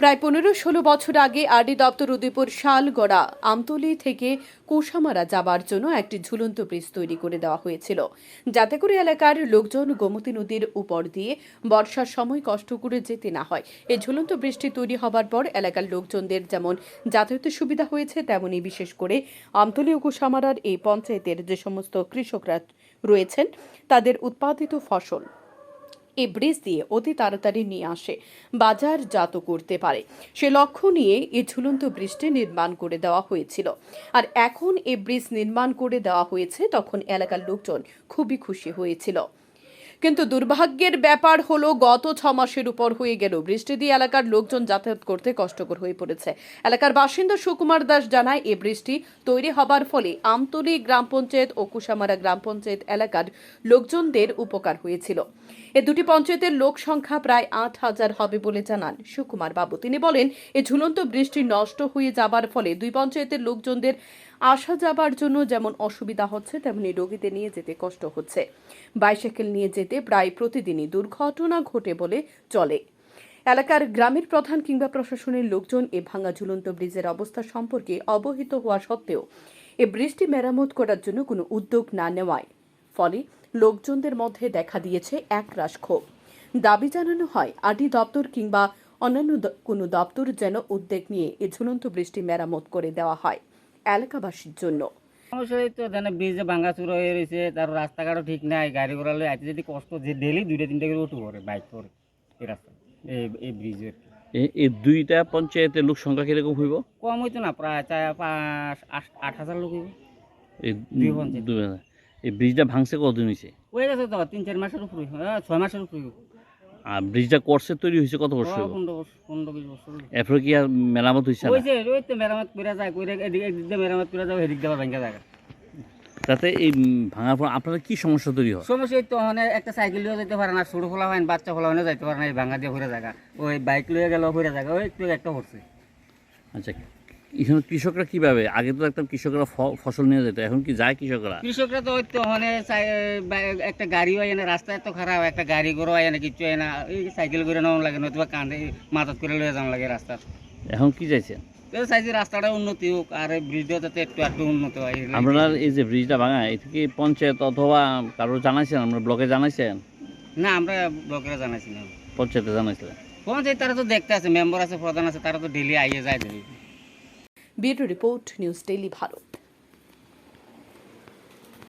প্রায় পনেরো ষোলো বছর আগে আরডি দপ্তর উদয়পুর শালগড়া আমতলি থেকে কোষামারা যাবার জন্য একটি ঝুলন্ত ব্রিজ তৈরি করে দেওয়া হয়েছিল। যাতে করে এলাকার লোকজন গোমতী নদীর উপর দিয়ে বর্ষার সময় কষ্ট করে যেতে না হয়। এই ঝুলন্ত ব্রিজটি তৈরি হবার পর এলাকার লোকজনদের যেমন যাতায়াতের সুবিধা হয়েছে তেমনই বিশেষ করে আমতলী ও কোষামারার এই পঞ্চায়েতের যে সমস্ত কৃষকরা রয়েছেন, তাদের উৎপাদিত ফসল। এই ব্রিজ দিয়ে অতি তাড়াতাড়ি নিয়ে আসে। বাজারজাত করতে পারে। সে লক্ষ্য নিয়ে এই ঝুলন্ত ব্রিজটি নির্মাণ করে দেওয়া হয়েছিল। আর এখন এ ব্রিজ নির্মাণ করে দেওয়া হয়েছে তখন এলাকার লোকজন খুবই খুশি হয়েছিল। কিন্তু দুর্ভাগ্যের ব্যাপার হলো গত ছ মাসের উপর হয়ে গেল। বৃষ্টি দিয়ে এলাকার লোকজন যাতায়াত করতে কষ্টকর হয়ে পড়েছে। এলাকার বাসিন্দা সুকুমার দাস জানায় এই বৃষ্টি তৈরি হবার ফলে আমতলি গ্রাম পঞ্চায়েত ও কুসামারা গ্রাম পঞ্চায়েত এলাকার লোকজনদের উপকার হয়েছিল। এ দুটি পঞ্চায়েতের লোক সংখ্যা প্রায় আট হাজার হবে বলে জানান সুকুমার বাবু। তিনি বলেন এই ঝুলন্ত বৃষ্টি নষ্ট হয়ে যাবার ফলে দুই পঞ্চায়েতের লোকজনদের আসা যাবার জন্য যেমন অসুবিধা হচ্ছে, তেমনি রোগীদের নিয়ে যেতে কষ্ট হচ্ছে। বাইসাইকেল নিয়ে যেতে প্রায় প্রতিদিনই দুর্ঘটনা ঘটে বলে চলে। এলাকার গ্রামের প্রধান কিংবা প্রশাসনের লোকজন এ ভাঙা ঝুলন্ত ব্রিজের অবস্থা সম্পর্কে অবহিত হওয়া সত্ত্বেও এ ব্রিজটি মেরামত করার জন্য কোনো উদ্যোগ না নেওয়ায়। ফলে লোকজনদের মধ্যে দেখা দিয়েছে একরাশ ক্ষোভ। দাবি জানানো হয় আরডি দপ্তর কিংবা অন্যান্য কোনো দপ্তর যেন উদ্যোগ নিয়ে এ ঝুলন্ত বৃষ্টি মেরামত করে দেওয়া হয়। এলাকাবাসীর জন্য সমস্যা এই তো জানে ব্রিজে ভাঙা চুরা হয়ে রয়েছে তার রাস্তাঘাটও ঠিক নাই গাড়ি ঘোড়া লয়ে আইতে যদি কষ্ট যে ডেলি দুইটা তিনটা করে উঠু করে বাইক করে এই রাস্তা এই এই ব্রিজের এ- এই দুইটা পঞ্চায়েতের লোক সংখ্যা কীরকম হইব কম হইতো না প্রায় চার পাঁচ আট- হাজার লোক হইবো। এই দুই পঞ্চায়েত। দুই হাজার। এই ব্রিজটা ভাঙছে কতদিন হয়েছে হয়ে গেছে তো তিন চার মাসের উপরে ছয় মাসের উপরে। আর ব্রিজটা করছে তৈরি হয়েছে কত বছর। এরপরে কি আর মেরামত হয়েছে না মেরামত করে যায় এদিক মেরামত করে যাবে এদিক দিয়ে আবার ভেঙে জায়গা তাতে এই ভাঙার পর আপনাদের কি সমস্যা তৈরি হয়? সমস্যা তো মানে একটা সাইকেল লিয়েও যেতে পারে না ছোটো ফোলা হয় বাচ্চা ফোলা হয় যাইতে পারে না এই ভাঙা দিয়ে ঘুরে জায়গা। ওই বাইক লয়ে গেল ঘুরে জায়গা ওই একটু একটা পড়ছে। আচ্ছা। এখানে কৃষকরা কীভাবে? আগে তো একদম কৃষকরা ফসল নিয়ে যেত এখন কি যায় কৃষকরা? কৃষকরা তো ওই তো মানে একটা গাড়ি হয় না রাস্তা এত খারাপ একটা গাড়ি করে হয় না কিছু হয় না এই সাইকেল করে নেওয়া লাগে নতুবা কাঁধে মাথাত করে লয়ে যাওয়া লাগে রাস্তা। এখন কি চাইছেন তো চাইছি রাস্তাটা উন্নতি হোক আর যাতে একটু একটু উন্নত হয় আপনারা এই যে ব্রিজটা ভাঙা এটা কি পঞ্চায়েত অথবা কারও জানাইছেন? আমরা ব্লকে জানাইছেন? না আমরা ব্লকেরা জানাইছি না। পঞ্চায়েতে জানাইছিলেন। পঞ্চায়েত তারা তো দেখতে আছে মেম্বার আছে প্রধান আছে তারা তো ডেলি আইয়ে যায় bureau report news daily Bharat.